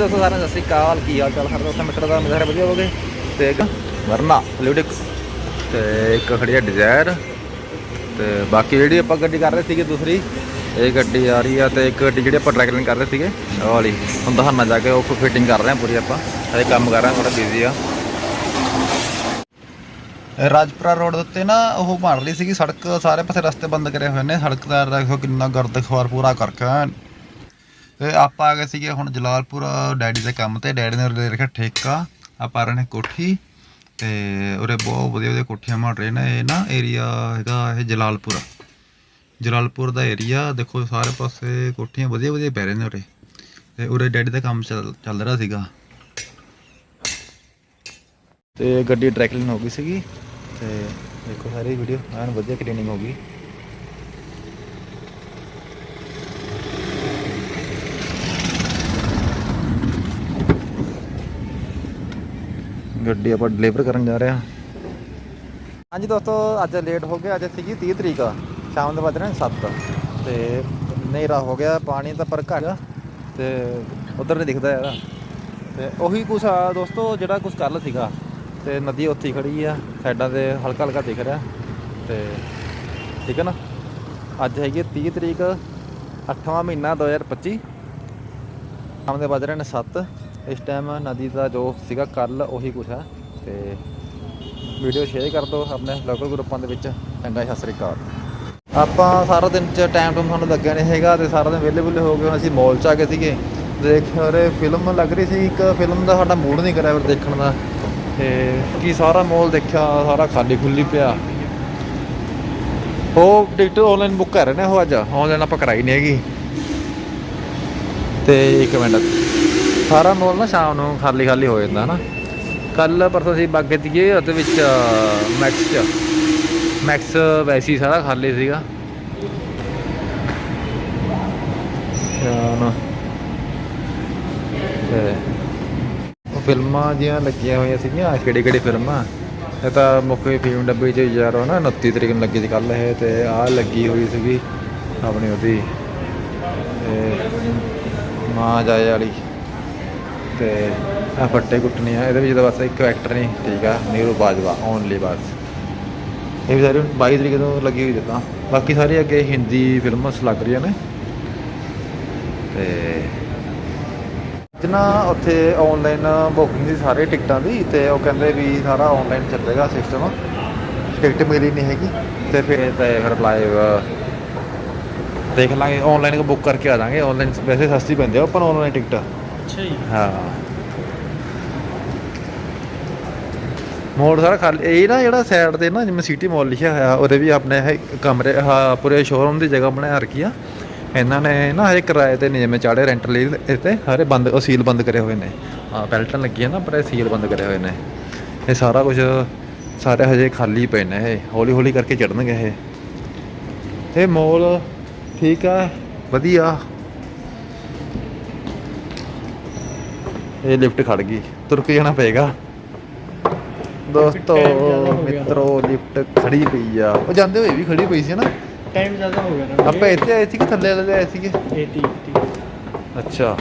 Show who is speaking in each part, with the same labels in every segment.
Speaker 1: ਦੋਸਤੋ ਸਾਰਿਆਂ ਨੂੰ ਸਤਿ ਸ਼੍ਰੀ ਅਕਾਲ। ਕੀ ਹਾਲ ਚਾਲ? ਹਰ ਦੋਸਤਾਂ ਮਿੱਤਰ ਦਾ ਮੇਰੇ ਸਾਰੇ ਵਧੀਆ ਹੋਗੇ ਤੇ ਇੱਕ ਵਰਨਾ ਲਿਊਡਿਕ ਤੇ ਇੱਕ ਖੜੀ ਹੈ ਡਿਜ਼ਾਇਰ। ਤੇ ਬਾਕੀ ਜਿਹੜੀ ਆਪਾਂ ਗੱਡੀ ਕਰ ਰਹੇ ਸੀਗੇ ਦੂਸਰੀ, ਇਹ ਗੱਡੀ ਆ ਰਹੀ ਆ ਤੇ ਇੱਕ ਗੱਡੀ ਜਿਹੜੀ ਆਪਾਂ ਟਰੈਕਲਿੰਗ ਕਰ ਰਹੇ ਸੀਗੇ, ਉਹ ਵਾਲੀ। ਹੁਣ ਦਿਖਾਉਣਾ ਜਾ ਕੇ ਉਹ ਫਿਟਿੰਗ ਕਰ ਰਹੇ ਹਾਂ ਪੂਰੀ ਆਪਾਂ। ਹਜੇ ਕੰਮ ਕਰ ਰਹੇ ਹਾਂ ਥੋੜਾ ਬਿਜ਼ੀ ਆ। ਰਾਜਪੁਰਾ ਰੋਡ ਦੇ ਉੱਤੇ ਨਾ, ਉਹ ਬਣ ਰਹੀ ਸੀਗੀ ਸੜਕ, ਸਾਰੇ ਪਾਸੇ ਰਸਤੇ ਬੰਦ ਕਰੇ ਹੋਏ ਨੇ। ਸੜਕ ਦਾ ਦੇਖੋ ਕਿੰਨਾ ਗਰਦ ਖਵਾਰ ਪੂਰਾ ਕਰਕੇ। ਤੇ ਆਪਾਂ ਆ ਗਏ ਸੀਗੇ ਹੁਣ ਜਲਾਲਪੁਰ ਡੈਡੀ ਦੇ ਕੰਮ ਤੇ। ਡੈਡੀ ਨੇ ਉਰੇ ਰੱਖਿਆ ਠੇਕਾ, ਆਪਾਂ ਰਹੇ ਨੇ ਕੋਠੀ ਤੇ ਉਰੇ ਬਹੁਤ ਵਧੀਆ ਵਧੀਆ ਕੋਠੀਆਂ ਮਾਰ ਰਹੇ ਨੇ। ਇਹ ਨਾ ਏਰੀਆ ਹੈਗਾ ਇਹ ਜਲਾਲਪੁਰ। ਜਲਾਲਪੁਰ ਦਾ ਏਰੀਆ ਦੇਖੋ ਸਾਰੇ ਪਾਸੇ ਕੋਠੀਆਂ ਵਧੀਆ ਵਧੀਆ ਪੈ ਰਹੇ ਨੇ ਉਰੇ। ਤੇ ਉਰੇ ਡੈਡੀ ਦਾ ਕੰਮ ਚੱਲ ਚੱਲ ਰਿਹਾ ਸੀਗਾ। ਤੇ ਗੱਡੀ ਟਰੈਕਲਿੰਗ ਹੋ ਗਈ ਸੀਗੀ। ਤੇ ਦੇਖੋ ਸਾਰੀ ਵੀਡੀਓ ਐਨ ਵਧੀਆ ਕਲੀਨਿੰਗ ਹੋ ਗਈ। ਗੱਡੀ ਆਪਾਂ ਡਿਲੀਵਰ ਕਰਨ ਜਾ ਰਹੇ ਹਾਂ। ਹਾਂਜੀ ਦੋਸਤੋ, ਅੱਜ ਲੇਟ ਹੋ ਗਿਆ ਅੱਜ ਸੀਗੀ 30 ਤਰੀਕ, ਸ਼ਾਮ ਦੇ ਵੱਜ ਰਹੇ 7 ਤੇ ਹਨੇਰਾ ਹੋ ਗਿਆ, ਪਾਣੀ ਤਾਂ ਪਰ ਘੱਟ। ਆ ਤੇ ਉਧਰ ਨਹੀਂ ਦਿਖਦਾ ਯਾਰ। ਤੇ ਉਹੀ ਕੁਛ ਆ ਦੋਸਤੋ, ਜਿਹੜਾ ਕੁਛ ਕੱਲ ਸੀਗਾ। ਤੇ ਨਦੀ ਉੱਥੇ ਹੀ ਖੜੀ ਆ, ਸਾਈਡਾਂ ਤੇ ਹਲਕਾ ਹਲਕਾ ਦਿਖ ਰਿਹਾ। ਤੇ ਠੀਕ ਹੈ ਨਾ? ਅੱਜ ਹੈਗੀ ਹੈ 30 ਤਰੀਕ 8ਵਾਂ ਮਹੀਨਾ 2025 ਸ਼ਾਮ ਦੇ ਵੱਜ ਰਹੇ ਨੇ 7 ਇਸ ਟਾਈਮ ਨਦੀ ਦਾ ਜੋ ਸੀਗਾ ਕੱਲ, ਉਹੀ ਕੁਛ ਹੈ ਤੇ ਵੀਡੀਓ ਸ਼ੇਅਰ ਕਰ ਦਿਓ ਆਪਣੇ ਲੋਕਲ ਗਰੁੱਪਾਂ ਦੇ ਵਿੱਚ। ਚੰਗਾ ਸਤਿ ਸ੍ਰੀ ਅਕਾਲ। ਆਪਾਂ ਸਾਰਾ ਦਿਨ ਚ ਟਾਈਮ ਟੂਮ ਸਾਨੂੰ ਲੱਗਿਆ ਨਹੀਂ ਹੈਗਾ ਤੇ ਸਾਰਾ ਦਿਨ ਵਿਹਲੇ ਵਿਹਲੇ ਹੋ ਗਏ ਅਸੀਂ ਮਾਲ ਚ ਆ ਗਏ ਸੀਗੇ। ਦੇਖ ਰਹੇ ਫਿਲਮ ਲੱਗ ਰਹੀ ਸੀ, ਇੱਕ ਫਿਲਮ ਦਾ ਸਾਡਾ ਮੂਡ ਨਹੀਂ ਕਰਿਆ ਫਿਰ ਦੇਖਣ ਦਾ। ਤੇ ਕੀ ਸਾਰਾ ਮਾਲ ਦੇਖਿਆ, ਸਾਰਾ ਖਾਲੀ ਖੁੱਲੀ ਪਿਆ। ਉਹ ਟਿਕਟ ਆਨਲਾਈਨ ਬੁੱਕ ਕਰ ਰਹੇ ਨੇ ਉਹ ਅੱਜ। ਆਨਲਾਈਨ ਆਪਾਂ ਕਰਾਈ ਨਹੀਂ ਹੈਗੀ। ਤੇ ਇੱਕ ਮਿੰਟ। ਸਾਰਾ ਮੋਲ ਨਾ ਸ਼ਾਮ ਨੂੰ ਖਾਲੀ ਖਾਲੀ ਹੋ ਜਾਂਦਾ, ਹਨਾ? ਕੱਲ ਪਰਸੋਂ ਅਸੀਂ ਬਾਗੇ ਤੀਏ ਉਹਦੇ ਵਿੱਚ ਮੈਕਸ ਚ। ਮੈਕਸ ਵੈਸੀ ਸਾਰਾ ਖਾਲੀ ਸੀਗਾ। ਨਾ। ਉਹ ਫਿਲਮਾਂ ਜੀਆਂ ਲੱਗੀਆਂ ਹੋਈਆਂ ਸੀਗੀਆਂ ਕਿਹੜੀ ਕਿਹੜੀ ਫਿਲਮਾਂ? ਇਹ ਤਾਂ ਮੁੱਖ ਫਿਲਮ ਡੱਬੇ 'ਚ ਯਾਰ, ਉਹ ਨਾ 29 ਤਰੀਕ ਨੂੰ ਲੱਗੀ ਸੀ ਕੱਲ ਇਹ, ਤੇ ਆਹ ਲੱਗੀ ਹੋਈ ਸੀਗੀ ਆਪਣੀ ਉਹਦੀ, ਤੇ ਮਾਂ ਜਾਏ ਵਾਲੀ। ਤੇ ਆ ਫੱਟੇ ਕੁੱਟਣੀ ਆ, ਇਹਦੇ ਵਿੱਚ ਤਾਂ ਬਸ ਇੱਕ ਐਕਟਰ ਨਹੀਂ ਠੀਕ ਆ, ਨੀਰੂ ਬਾਜਵਾ ਓਨਲੀ ਬਸ। ਇਹ ਵੀ ਸਾਰੀ 22 ਤਰੀਕ ਨੂੰ ਲੱਗੀ ਹੋਈ ਜਿੱਦਾਂ ਬਾਕੀ ਸਾਰੇ ਅੱਗੇ ਹਿੰਦੀ ਫਿਲਮਸ ਲੱਗ ਰਹੀਆਂ ਨੇ। ਤੇ ਜਿੰਨਾ ਉੱਥੇ ਆਨਲਾਈਨ ਬੁਕਿੰਗ ਸੀ ਸਾਰੇ ਟਿਕਟਾਂ ਦੀ, ਤੇ ਉਹ ਕਹਿੰਦੇ ਵੀ ਸਾਰਾ ਆਨਲਾਈਨ ਚੱਲੇਗਾ ਸਿਸਟਮ ਟਿਕਟ ਮਿਲੀ ਨਹੀਂ ਹੈਗੀ। ਤੇ ਫਿਰ ਤੇ ਫਿਰ ਲਾਈਵ ਦੇਖ ਲਾਂਗੇ ਆਨਲਾਈਨ ਬੁੱਕ ਕਰਕੇ ਆ ਜਾਾਂਗੇ। ਆਨਲਾਈਨ ਵੈਸੇ ਸਸਤੀ ਪੈਂਦੀ ਆ ਪਰ ਆਨਲਾਈਨ ਟਿਕਟ
Speaker 2: ਅੱਛਾ ਜੀ।
Speaker 1: ਹਾਂ। ਮੋੜ ਸਾਰਾ ਖਾਲੀ, ਇਹ ਨਾ ਜਿਹੜਾ ਸਾਈਡ ਤੇ ਨਾ ਜਿਵੇਂ ਸਿਟੀ ਮਾਲ ਲਿਖਿਆ ਹੋਇਆ, ਉਹਦੇ ਵੀ ਆਪਣੇ ਕਮਰੇ ਹਾਂ ਪੂਰੇ ਸ਼ੋਰੂਮ ਦੀ ਜਗ੍ਹਾ ਬਣਾ ਰੱਖੀ ਆ। ਇਹਨਾਂ ਨੇ ਨਾ ਹਜੇ ਕਿਰਾਏ ਤੇ ਨਹੀਂ, ਜਿਵੇਂ ਚਾੜੇ ਰੈਂਟ ਲਈ ਇੱਥੇ ਸਾਰੇ ਬੰਦ, ਉਹ ਸੀਲ ਬੰਦ ਕਰੇ ਹੋਏ ਨੇ। ਆ ਪੈਲਟਨ ਲੱਗੀਆਂ ਨਾ, ਪਰ ਇਹ ਸੀਲ ਬੰਦ ਕਰੇ ਹੋਏ ਨੇ। ਇਹ ਸਾਰਾ ਕੁਝ, ਸਾਰੇ ਹਜੇ ਖਾਲੀ ਪਏ ਨੇ ਇਹ, ਹੌਲੀ ਹੌਲੀ ਕਰਕੇ ਚੜਨਗੇ ਇਹ। ਇਹ ਮਾਲ ਠੀਕ ਆ, ਵਧੀਆ। ਇਹ ਲਿਫਟ ਖੜ ਗਈ। ਤੁਰ ਕੇ ਜਾਣਾ ਪਏਗਾ। ਦੋਸਤੋ। ਮਿੱਤਰੋ ਲਿਫਟ ਖੜੀ ਪਈ ਆ। ਉਹ ਜਾਂਦੇ ਹੋਏ ਵੀ ਖੜੀ ਪਈ ਸੀ ਨਾ?
Speaker 2: ਟਾਈਮ ਜ਼ਿਆਦਾ ਹੋ ਗਿਆ ਨਾ।
Speaker 1: ਆਪਾਂ ਇੱਥੇ ਆਏ ਸੀ ਕਿ ਥੱਲੇ ਵਾਲੇ ਆਏ ਸੀਗੇ?
Speaker 2: 80 80
Speaker 1: ਅੱਛਾ।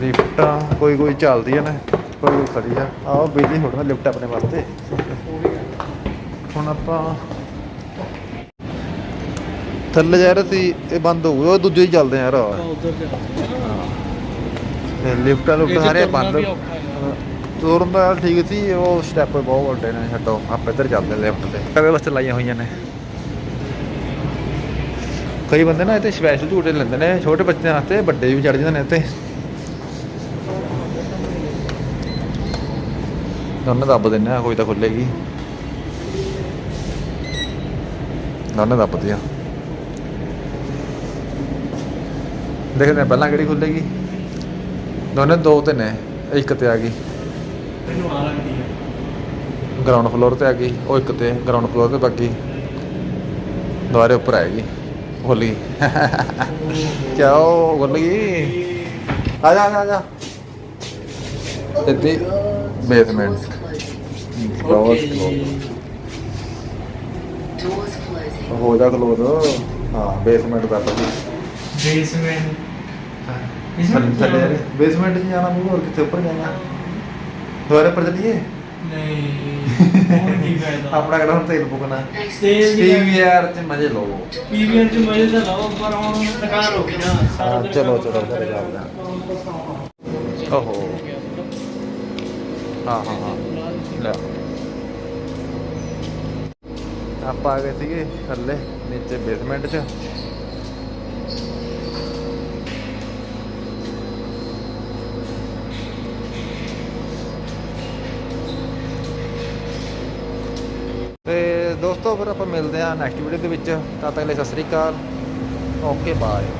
Speaker 1: ਲਿਫਟਾਂ ਕੋਈ ਕੋਈ ਚੱਲਦੀ ਆ ਨਾ। ਕੋਈ ਕੋਈ ਖੜੀ ਆ। ਆਓ ਬਿਜਲੀ ਹੋਣਾ ਲਿਫਟ ਆਪਣੇ ਵਾਸਤੇ ਹੁਣ ਆਪਾਂ ਥੱਲੇ ਜਾ ਰਹੇ ਸੀ ਇਹ ਬੰਦ ਹੋ ਗਿਆ ਉਹ ਦੂਜੇ ਹੀ ਚੱਲਦੇ ਆ ਯਾਰ।
Speaker 2: ਉਧਰ ਜਾ
Speaker 1: ਤੇ ਲਿਫਟਾਂ ਲੁਫਟ ਸਾਰੇ ਬੰਦ। ਤੁਰਨ ਦਾ ਠੀਕ ਸੀ ਉਹ ਸਟੈਪ ਬਹੁਤ ਵੱਡੇ ਨੇ ਛੱਡੋ ਆਪਾਂ ਇੱਧਰ ਚੱਲਦੇ ਲਿਫਟ ਤੇ। ਕਦੇ ਬਸ ਲਾਈਆਂ ਹੋਈਆਂ ਨੇ? ਕਈ ਬੰਦੇ ਨਾ ਇੱਥੇ ਸਪੈਸ਼ਲ ਝੂਟੇ ਲੈਂਦੇ ਨੇ ਛੋਟੇ ਬੱਚਿਆਂ ਵਾਸਤੇ ਵੱਡੇ ਵੀ ਚੜ ਜਾਂਦੇ ਨੇ ਇੱਥੇ। ਦੋਨੇ ਦੱਬ ਦਿੰਨੇ ਆ ਕੋਈ ਤਾਂ ਖੁੱਲੇਗੀ। ਦੋਨੇ ਦੇਖਦੇ ਆ ਪਹਿਲਾਂ ਕਿਹੜੀ ਖੁੱਲੇਗੀ। ਦੋਨੇ ਦੋ ਤੇ ਨੇ ਇੱਕ ਤੇ ਆ ਗਈ।
Speaker 2: ਮੈਨੂੰ ਆ ਲੱਗਦੀ ਹੈ
Speaker 1: ਗਰਾਊਂਡ ਫਲੋਰ ਤੇ ਆ ਗਈ ਉਹ ਇੱਕ ਤੇ ਗਰਾਊਂਡ ਫਲੋਰ ਤੇ ਬਾਕੀ ਦੁਬਾਰੇ ਉੱਪਰ ਆਏਗੀ ਖੁੱਲ। ਗਈ ਆ ਜਾ ਆ ਜਾ, ਆ ਜਾ। ਇੱਥੇ ਬੇਸਮੈਂਟ ਬਹੁਤ
Speaker 3: Doors closing.
Speaker 1: ਹੋ ਜਾ ਕਲੋਜ਼ ਹਾਂ ਬੇਸਮੈਂਟ ਦਾ ਤਾਂ
Speaker 2: ਬੇਸਮੈਂਟ
Speaker 1: ਬੇਸਮੈਂਟ 'ਚ ਜਾਣਾ ਵੀ ਹੋਰ ਕਿੱਥੇ ਉੱਪਰ ਜਾਣਾ? ਦੁਆਰੇ ਪਰ ਚੱਲੀਏ?
Speaker 2: ਨਹੀਂ ਹੁਣ ਕੀ ਫਾਇਦਾ।
Speaker 1: ਆਪਣਾ ਕਿਹੜਾ ਹੁਣ ਤੇਲ ਪੁੱਗਣਾ
Speaker 2: ਤੇਲ ਦੀ
Speaker 1: ਪੀਵੀਆਰ 'ਚ ਮਜ਼ੇ ਲਓ।
Speaker 2: ਪੀਵੀਆਰ ਚ ਮਜ਼ੇ ਤਾਂ ਲਾਓ ਪਰ ਹੁਣ ਦੁਕਾਨ ਹੋ ਗਈ ਨਾ ਸਾਰਾ
Speaker 1: ਹਾਂ,
Speaker 2: ਦਿਨ
Speaker 1: ਚਲੋ, ਚਲੋ, ਘਰੇ। ਚੱਲਦੇ ਓਹੋ। ਹਾਂ ਹਾਂ ਹਾਂ। ਲੈ। ਆਪਾਂ ਆ ਗਏ ਸੀਗੇ ਥੱਲੇ ਨੀਚੇ ਬੇਸਮੈਂਟ 'ਚ। ਦੋਸਤੋ, ਫਿਰ ਆਪਾਂ ਮਿਲਦੇ ਹਾਂ ਨੈਕਸਟ ਵੀਡੀਓ ਦੇ ਵਿੱਚ। ਤਦ ਤੱਕ ਲਈ ਸਤਿ ਸ੍ਰੀ ਅਕਾਲ। Okay bye